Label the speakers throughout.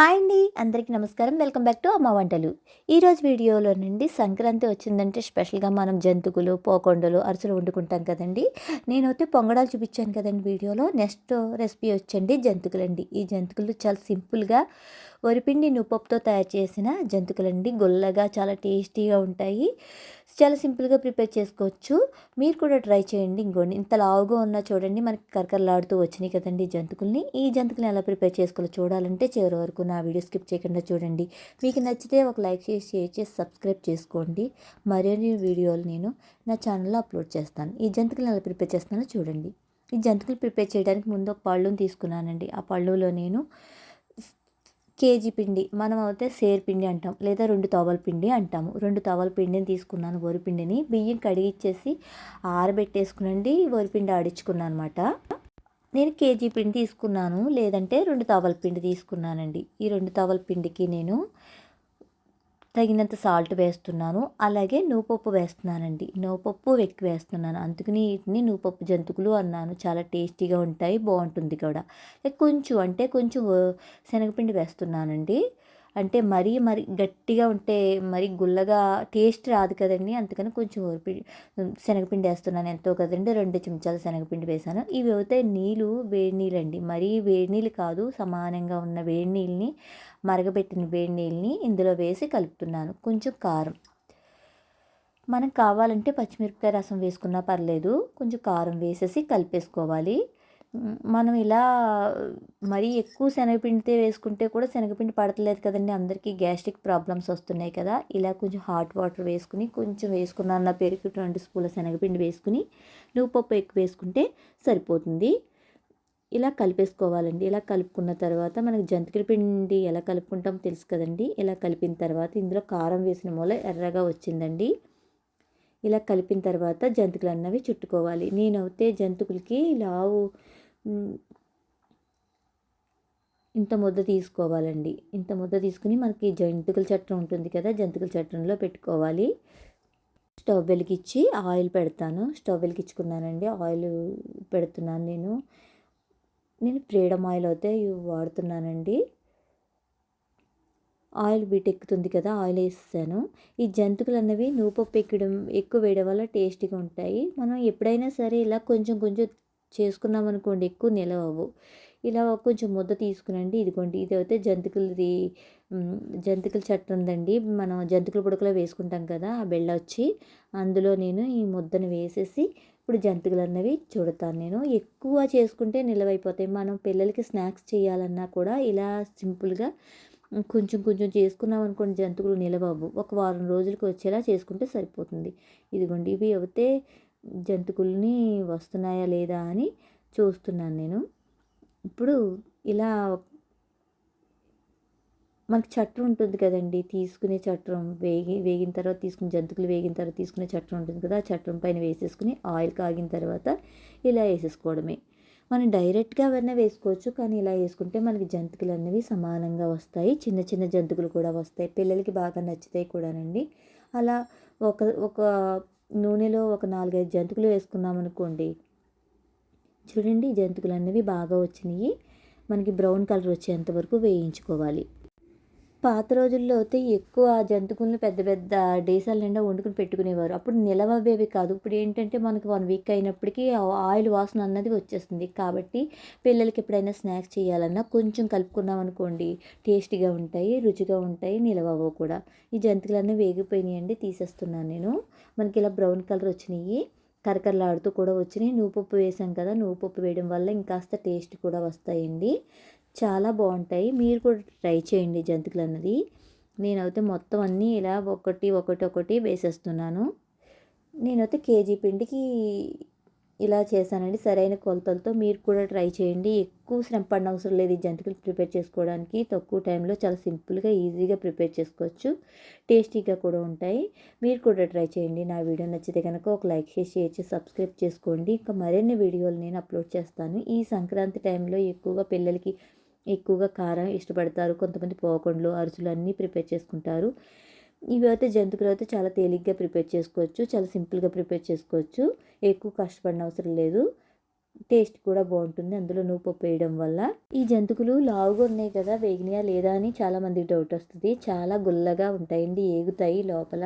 Speaker 1: Hi అండి. అందరికీ నమస్కారం. వెల్కమ్ బ్యాక్ టు అమ్మ వంటలు. ఈరోజు వీడియోలో నుండి సంక్రాంతి వచ్చిందంటే స్పెషల్గా మనం జంతుకులు పోకొండలు అరుసులు వండుకుంటాం కదండి. నేనైతే పొంగడాలు చూపించాను కదండి వీడియోలో. నెక్స్ట్ రెసిపీ వచ్చండి జంతుకులండి. ఈ జంతుకులు చాలా సింపుల్గా వరిపిండి నువ్వుపప్పుతో తయారు చేసిన జంతికలండి. గొల్లగా చాలా టేస్టీగా ఉంటాయి. చాలా సింపుల్గా ప్రిపేర్ చేసుకోవచ్చు. మీరు కూడా ట్రై చేయండి ఇంకోండి. ఇంత లావుగా ఉన్నా చూడండి మనకి కరకరలాడుతూ వచ్చినాయి కదండి జంతుకుల్ని. ఈ జంతుకుల్ని ఎలా ప్రిపేర్ చేసుకోవాలో చూడాలంటే చివరి వరకు నా వీడియో స్కిప్ చేయకుండా చూడండి. మీకు నచ్చితే ఒక లైక్ చేసి షేర్ చేసి సబ్స్క్రైబ్ చేసుకోండి. మరిన్ని వీడియోలు నేను నా ఛానల్లో అప్లోడ్ చేస్తాను. ఈ జంతుకులను ఎలా ప్రిపేర్ చేస్తానో చూడండి. ఈ జంతుకులు ప్రిపేర్ చేయడానికి ముందు ఒక పళ్ళుని తీసుకున్నానండి. ఆ పళ్ళులో నేను కేజీ పిండి మనం అయితే సేర్ పిండి అంటాం లేదా రెండు తవల పిండి అంటాము. రెండు తవల పిండిని తీసుకున్నాను వరిపిండిని బియ్యం కడిగిచ్చేసి ఆరబెట్టేసుకునండి వరిపిండి ఆడించుకున్నాను అనమాట నేను కేజీ పిండి తీసుకున్నాను లేదంటే రెండు తవల పిండి తీసుకున్నానండి. ఈ రెండు తవల పిండికి నేను తగినంత సాల్ట్ వేస్తున్నాను. అలాగే నువ్వుపప్పు వేస్తున్నానండి. నువ్వుపప్పు ఎక్కువ వేస్తున్నాను. అందుకని వీటిని నువ్వుపప్పు జంతుకులు అన్నాను. చాలా టేస్టీగా ఉంటాయి బాగుంటుంది కూడా. కొంచెం అంటే కొంచెం శనగపిండి వేస్తున్నానండి. అంటే మరీ మరి గట్టిగా ఉంటే మరి గుల్లగా టేస్ట్ రాదు కదండి. అందుకని కొంచెం శనగపిండి వేస్తున్నాను ఎంతో కదండి. రెండు చెంచాలు శనగపిండి వేసాను ఇవి అయితే నీళ్ళు వేడి నీళ్ళండి. మరీ వేడి నీళ్ళు కాదు సమానంగా ఉన్న వేడి నీళ్ళని మరగబెట్టిన వేడి నీళ్ళని ఇందులో వేసి కలుపుతున్నాను. కొంచెం కారం. మనకు కావాలంటే పచ్చిమిరపకాయ రసం వేసుకున్నా పర్లేదు. కొంచెం కారం వేసేసి కలిపేసుకోవాలి. మనం ఇలా మరీ ఎక్కువ శనగపిండితే వేసుకుంటే కూడా శనగపిండి పడతలేదు కదండి. అందరికీ గ్యాస్ట్రిక్ ప్రాబ్లమ్స్ వస్తున్నాయి కదా. ఇలా కొంచెం హాట్ వాటర్ వేసుకుని కొంచెం వేసుకున్నాను పెరుగు రెండు స్పూల శనగపిండి వేసుకుని నువ్వుపప్పు ఎక్కువ వేసుకుంటే సరిపోతుంది. ఇలా కలిపేసుకోవాలండి. ఇలా కలుపుకున్న తర్వాత మనకి జంతికల పిండి ఎలా కలుపుకుంటాం తెలుసు కదండి. ఇలా కలిపిన తర్వాత ఇందులో కారం వేసిన మూల ఎర్రగా వచ్చిందండి. ఇలా కలిపిన తర్వాత జంతికలు అన్నవి చుట్టుకోవాలి. నేనైతే జంతికలకి లావు ఇంత ముద్ద తీసుకోవాలండి. ఇంత ముద్ద తీసుకుని మనకి జంతికల చట్టం ఉంటుంది కదా జంతికల చట్టంలో పెట్టుకోవాలి. స్టవ్ వెలిగించి ఆయిల్ పెడతాను. స్టవ్ వెలిగించుకున్నానండి. ఆయిల్ పెడుతున్నాను నేను. నేను ఫ్రీడమ్ ఆయిల్ అయితే వాడుతున్నానండి. ఆయిల్ బీట్ ఎక్కుతుంది కదా ఆయిల్ వేసాను ఈ జంతుకులు అన్నవి నూపప్పు ఎక్కడం ఎక్కువ వేయడం వల్ల టేస్టీగా ఉంటాయి. మనం ఎప్పుడైనా సరే ఇలా కొంచెం కొంచెం చేసుకున్నాం అనుకోండి ఎక్కువ నిలవవు. ఇలా కొంచెం ముద్ద తీసుకునండి. ఇదిగోండి ఇది అయితే జంతికలది జంతికల చెట్టు ఉందండి. మనం జంతికల పుడకలో వేసుకుంటాం కదా ఆ బెల్ల వచ్చి అందులో నేను ఈ ముద్దను వేసేసి ఇప్పుడు జంతికలు అన్నవి చూడతాను నేను. ఎక్కువ చేసుకుంటే నిలవైపోతాయి. మనం పిల్లలకి స్నాక్స్ చేయాలన్నా కూడా ఇలా సింపుల్గా కొంచెం కొంచెం చేసుకున్నాం అనుకోండి జంతువులు నిలవవు. ఒక వారం రోజులకు వచ్చేలా చేసుకుంటే సరిపోతుంది. ఇదిగోండి ఇవి అయితే జంతువుల్ని వస్తున్నాయా లేదా అని చూస్తున్నాను నేను. ఇప్పుడు ఇలా మనకి చట్టం ఉంటుంది కదండి తీసుకునే చట్టం వేగి వేగిన తర్వాత తీసుకుని జంతుకులు వేగిన తర్వాత తీసుకునే చట్టం ఉంటుంది కదా ఆ చట్టం పైన వేసేసుకుని ఆయిల్ కాగిన తర్వాత ఇలా వేసేసుకోవడమే. మనం డైరెక్ట్గా అవన్నీ వేసుకోవచ్చు కానీ ఇలా వేసుకుంటే మనకి జంతికలు అనేవి సమానంగా వస్తాయి చిన్న చిన్న జంతికలు కూడా వస్తాయి పిల్లలకి బాగా నచ్చుతాయి కూడానండి. అలా ఒక ఒక నూనెలో ఒక నాలుగైదు జంతికలు వేసుకున్నామనుకోండి చూడండి జంతికలు అనేవి బాగా వచ్చినాయి. మనకి బ్రౌన్ కలర్ వచ్చేంత వరకు వేయించుకోవాలి. పాత రోజుల్లో అయితే ఎక్కువ జంతుకులను పెద్ద పెద్ద డేసాల నిండా వండుకుని పెట్టుకునేవారు. అప్పుడు నిలవబేవి కాదు. ఇప్పుడు ఏంటంటే మనకి వన్ వీక్ అయినప్పటికీ ఆయిల్ వాసన అన్నది వచ్చేస్తుంది. కాబట్టి పిల్లలకి ఎప్పుడైనా స్నాక్స్ చేయాలన్నా కొంచెం కలుపుకున్నాం అనుకోండి టేస్టీగా ఉంటాయి రుచిగా ఉంటాయి నిలవవు కూడా. ఈ జంతుకులన్నీ వేగిపోయినాయండి. తీసేస్తున్నాను నేను. మనకి ఇలా బ్రౌన్ కలర్ వచ్చినాయి. కరకరలాడుతూ కూడా వచ్చినాయి. నువ్వు పప్పు వేసాం కదా నువ్వు పప్పు వేయడం వల్ల ఇంకాస్త టేస్ట్ కూడా వస్తాయండి. చాలా బాగుంటాయి. మీరు కూడా ట్రై చేయండి జంతికలు అన్నది. నేనైతే మొత్తం అన్నీ ఇలా ఒకటి ఒకటి ఒకటి వేసేస్తున్నాను. నేనైతే కేజీ పిండికి ఇలా చేశానండి. సరైన కొలతలతో మీరు కూడా ట్రై చేయండి. ఎక్కువ శ్రమ పడిన అవసరం లేదు ఈ జంతికలు ప్రిపేర్ చేసుకోవడానికి. తక్కువ టైంలో చాలా సింపుల్గా ఈజీగా ప్రిపేర్ చేసుకోవచ్చు. టేస్టీగా కూడా ఉంటాయి. మీరు కూడా ట్రై చేయండి. నా వీడియో నచ్చితే కనుక ఒక లైక్ చేసి షేర్ చేసి సబ్స్క్రైబ్ చేసుకోండి. ఇంకా మరిన్ని వీడియోలు నేను అప్లోడ్ చేస్తాను. ఈ సంక్రాంతి టైంలో ఎక్కువగా పిల్లలకి ఎక్కువగా కారం ఇష్టపడతారు. కొంతమంది పోకుండలు అరుసులు అన్నీ ప్రిపేర్ చేసుకుంటారు. ఇవి అయితే జంతువులు అయితే చాలా తేలిగ్గా ప్రిపేర్ చేసుకోవచ్చు చాలా సింపుల్గా ప్రిపేర్ చేసుకోవచ్చు. ఎక్కువ కష్టపడిన అవసరం లేదు. టేస్ట్ కూడా బాగుంటుంది. అందులో నువ్వు పప్పు వేయడం వల్ల. ఈ జంతుకులు లావుగా ఉన్నాయి కదా వేగినాయా లేదా అని చాలా మందికి డౌట్ వస్తుంది. చాలా గుల్లగా ఉంటాయండి ఏగుతాయి లోపల.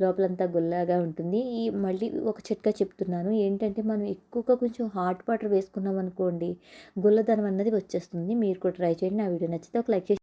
Speaker 1: లోపలంతా గుల్లగా ఉంటుంది. ఈ మళ్ళీ ఒక చిట్కా చెప్తున్నాను. ఏంటంటే మనం ఎక్కువగా కొంచెం హాట్ వాటర్ వేసుకున్నాం అనుకోండి గుల్లదనం అన్నది వచ్చేస్తుంది. మీరు కూడా ట్రై చేయండి. నా వీడియో నచ్చితే ఒక లైక్ చేసి